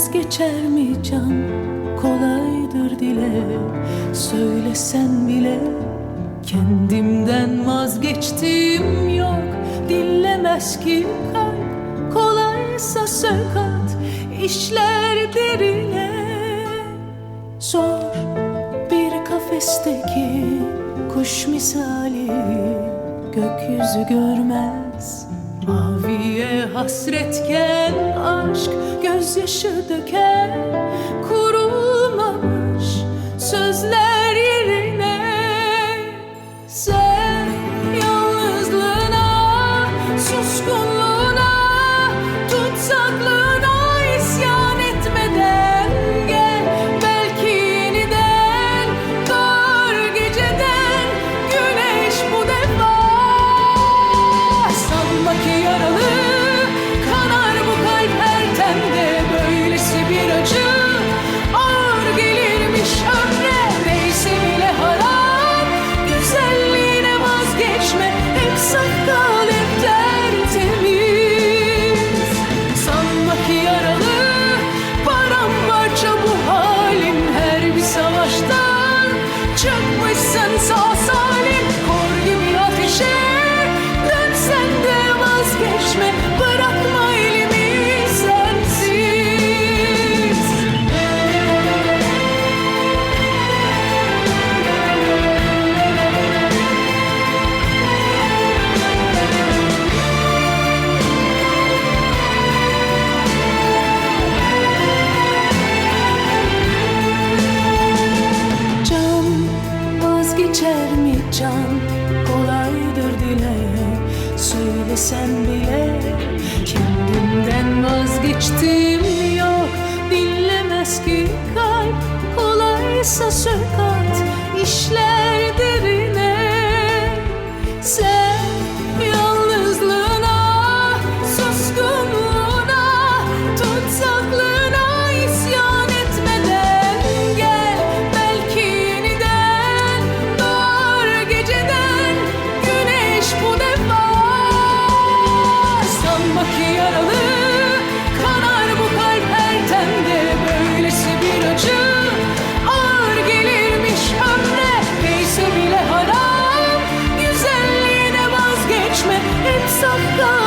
vazgeçer mi can kolaydır dile. Söylesen bile kendimden vazgeçtim yok. Dinlemez ki kalp. Kolaysa sökat işler derine. Zor bir kafesteki kuş misali. Gökyüzü görmez. Maviye hasretken aşk gözyaşı döker geçer mi can? Kolaydır dile söylesem bile. Kendimden vazgeçtim yok. Dinlemez ki kalp Kolaysa sür kat işler derine. Sen of God.